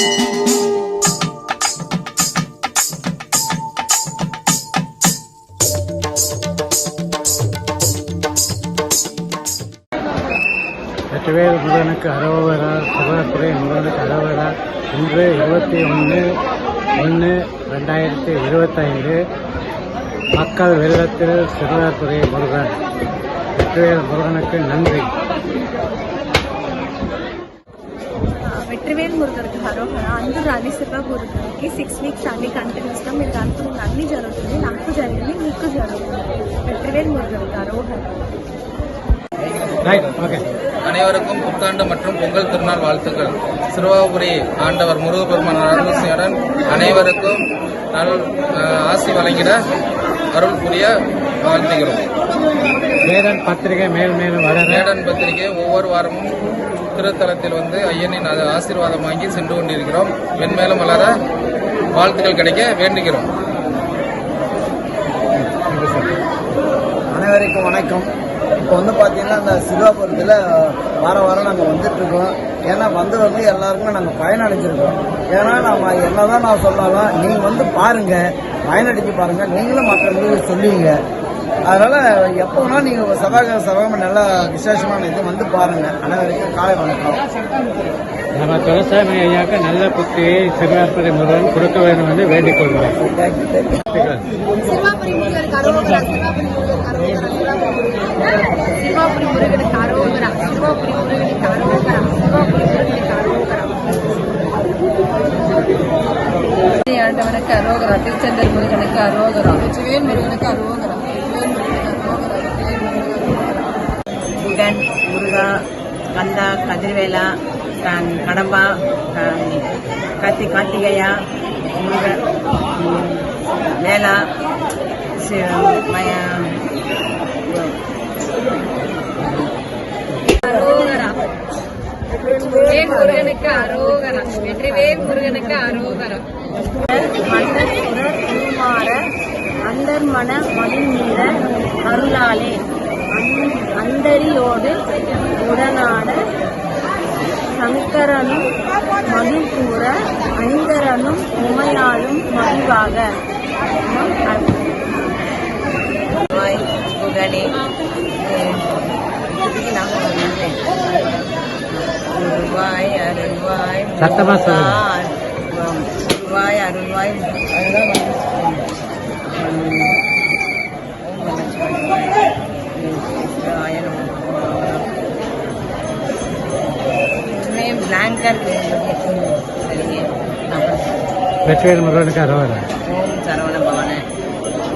வெற்றிவேல் முருகனுக்கு அரோவரா சிவராத்திரி முருகனுக்கு அரோவரா. இன்று இருபத்தி ஒன்று ஒன்று ரெண்டாயிரத்தி இருபத்தைந்து. மக்கள் வெள்ளத்தில் சிவராத்திரி முருகன். வெற்றிவேல் முருகனுக்கு நன்றி. వెట్రివేల్ మురుగరికి హరోహర అందరూ రాణి శివ మురుగరికి సిక్స్ వీక్స్ అన్ని కంటిన్యూస్గా మీరు అనుకున్న అన్ని జరుగుతుంది నాకు జరిగింది మీకు జరుగుతుంది వెట్రివేల్ మురుగరికి హరోహర ரைட் ஓகே அனைவருக்கும் புத்தாண்டு மற்றும் பொங்கல் திருநாள் வாழ்த்துக்கள் சிறுவாபுரி ஆண்டவர் முருகப்பெருமான் அருள்சியுடன் அனைவருக்கும் நல் அஹ், ஆசி வழங்கிட அருள் புரிய வாழ்த்துகிறோம் வேதன் பத்திரிகை மேல் மேலும் வளர மேடன் பத்திரிகை ஒவ்வொரு வாரமும் திருத்தலத்தில் வந்து ஐயனின் ஆசீர்வாதம் வாங்கி சென்று கொண்டிருக்கிறோம். மென்மேலும் வளர வாழ்த்துக்கள் கிடைக்க வேண்டுகிறோம். அனைவருக்கும் வணக்கம். இப்போ வந்து பார்த்தீங்கன்னா அந்த சிவாபுரத்தில் வாரம் வாரம் நாங்கள் வந்துட்டுருக்கோம். ஏன்னா வந்தவங்க எல்லாருக்குமே நாங்கள் பயனடைஞ்சிருக்கோம். ஏன்னா நம்ம என்னதான் நான் சொன்னாலும் நீங்கள் வந்து பாருங்கள் பயனடைஞ்சு பாருங்கள் நீங்களும் மற்றவங்களுக்கு சொல்லுவீங்க. அதனால் எப்போ வேணால் நீங்கள் சபாக சபாக நல்லா விசேஷமான இது வந்து பாருங்கள் அனைவருக்கும் காலை வணக்கம். நம்ம துளசாமி ஐயாவுக்கு நல்ல புத்தியை சிவராத்திரி முருகன் கொடுக்க வேண்டும் என்று வேண்டிக் கொள்கிறேன் சிவாபுரி அரோகரா சிவாபுரி முருகருக்கு அரோகரா சிவாபுரி முருகனுக்கு அரோகரா சிவாபுரி முருகனுக்கு அரோகரா ஆண்டவனுக்கு அரோகரா திருச்செந்தூர் முருகனுக்கு அரோகரா வெற்றிவேல் முருகனுக்கு அரோகரா. முருகன் முருகா கந்தா கதிர்வேலா கடம்பா க- கார்த்தி கார்த்திகையா முருகன் ம், வேலா சி- மய- அரோகரா. வெற்றிவேல் முருகனுக்கு அரோகரா? வெற்றிவேல் முருகனுக்கு அரோகரா. மன்னசுர திருமாற அந்தர் மன மணிநீர அருளாலே. அந்தரியோடு உடனாட சங்கரனும் மகிழ்கூற ஐந்தரனும் உமையாலும் மகிழ்வாக. புகழே அருள்வாய் அருள்வாய் சத்தமா சொல்லுங்க. அருள்வாய் அருள்வாய் அதுதான் வந்து பிளாங்கா இருக்கு சரிங்க அப்புறம் வெற்றிவேல் முருகனுக்கு அரோவரா ഓം ശരവണ ഭവന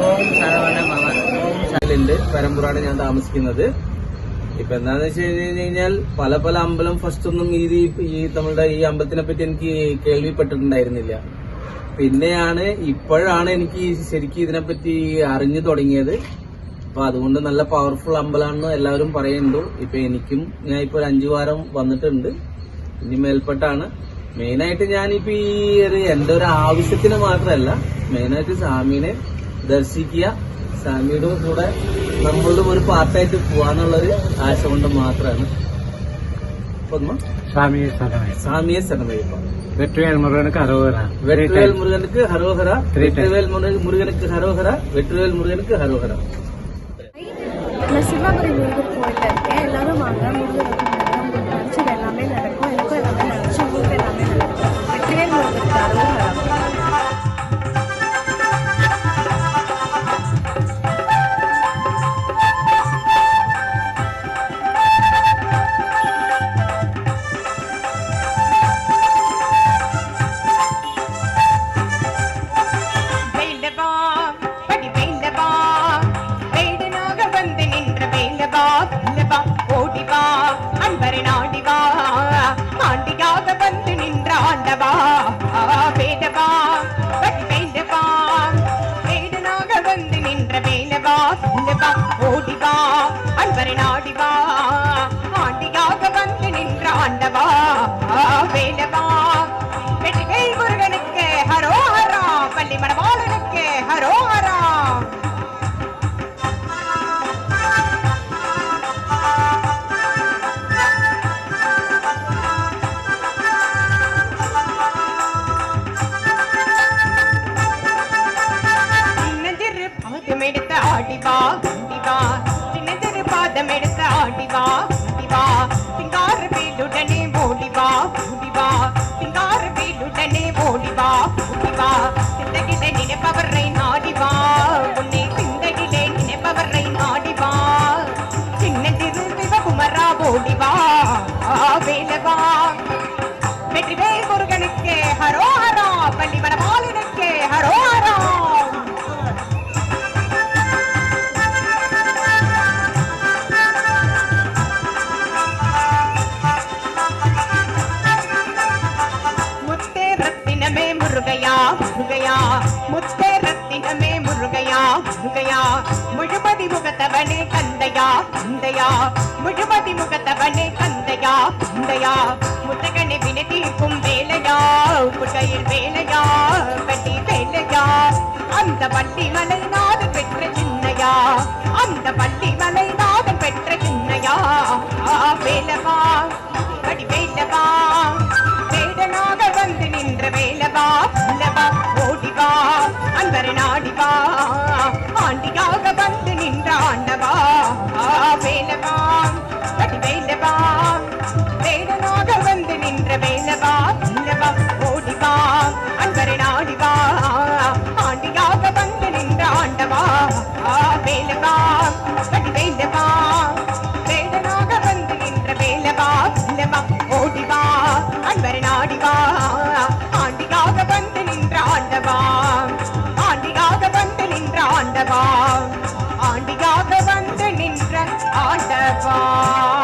ഓം ശരവണ ഭവൻ ഓം ശ- ഉണ്ട് പരമ്പുറാണ് ഞാൻ താമസിക്കുന്നത് ഇപ്പൊ എന്താന്ന് വെച്ച് കഴിഞ്ഞ് കഴിഞ്ഞാൽ പല പല അമ്പലം ഫസ്റ്റ് ഒന്നും ഈ ഈ നമ്മളുടെ ഈ അമ്പലത്തിനെ പറ്റി എനിക്ക് കേൾവിപ്പെട്ടിട്ടുണ്ടായിരുന്നില്ല പിന്നെയാണ് ഇപ്പോഴാണ് എനിക്ക് ശരിക്കും ഇതിനെപ്പറ്റി അറിഞ്ഞു തുടങ്ങിയത് അപ്പൊ അതുകൊണ്ട് നല്ല പവർഫുൾ അമ്പലമാണെന്ന് എല്ലാവരും പറയുന്നുണ്ട് ഇപ്പൊ എനിക്കും ഞാൻ ഇപ്പൊ ഒരു അഞ്ചു വാരം വന്നിട്ടുണ്ട് ഇനി മേൽപ്പെട്ടാണ് മെയിനായിട്ട് ഞാനിപ്പോ ഈ ഒരു എന്റെ ഒരു ആവശ്യത്തിന് മാത്രമല്ല മെയിനായിട്ട് സ്വാമീനെ ദർശിക്കുക സ്വാമിയുടെ കൂടെ നമ്മളുടെ ഒരു പാർട്ടായിട്ട് പോവാന്നുള്ളൊരു ആശ കൊണ്ട് മാത്രമാണ് പൊതുമ சாமி சரணம் സ്വാമിയെ ശരണമയ്യപ്പ வெற்றிவேல் முருகனுக்கு அரோகரா வெற்றிவேல் முருகனுக்கு ஹரோஹரா Three times. வெற்றிவேல் முருகன்- முருகனுக்கு ஹரோஹரா வெற்றிவேல் முருகனுக்கு ஹரோஹரா நான் சிவாபுரி முருகர் கோயிலில் இருக்கேன் எல்லாரும் வாங்க. முருகர் உங்களுக்கு நினச்சது எல்லாமே நடக்கும். எனக்கும் எல்லாமே நினச்சி உங்களுக்கு எல்லாமே நடக்கும். வெற்றிவேல் முருகருக்கு அன்பரை நாடிவா ஓடிவா வேலவா வெற்றி வேல் முருகனுக்கே ஹரோஹரா பள்ளிவன மாலினுக்கே ஹரோஹரா. முருகையா முருகையா. முத்தே ரத்தினமே முருகையா முருகையா. முழுமதி முகத்தவனே கந்தையா கந்தையா முழுமதி முகத்தவனே கந்தையா கந்தையா முத்தகனை வினை தீர்க்கும் வேலையா? முட்டையில் வேலையா? பட்டி வேலையா அந்த பட்டி மலை நாதன் பெற்ற சின்னையா? அந்த பட்டி மலை நாதன் பெற்ற சின்னையா? வேலவா? படி வேலவா? வேடனாக வந்து நின்ற வேலவா? அல்லவா ஓடிவா? அன்பரை நாடிவா? ஆண்டியாக வந்து நாடிவா ஆண்டியாக வந்து நின்ற ஆண்டவா.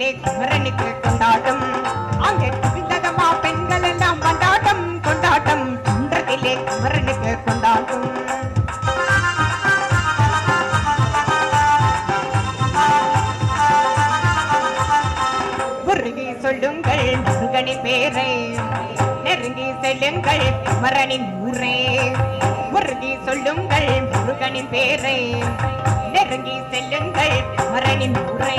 குன்றத்திலே குமரனுக்கு கொண்டாட்டம். அங்கே குவிந்ததமா பெண்கள் எல்லாம் கொண்டாட்டம் கொண்டாட்டம். குன்றத்திலே குமரனுக்கு கொண்டாட்டம். முருகி சொல்லுங்கள் முருகனின் பேரை. நெருங்கி செல்லுங்கள் குமரனின் ஊரே. முருகி சொல்லுங்கள் முருகனின் பேரை. நெருங்கி செல்லுங்கள் குமரனின் ஊரே.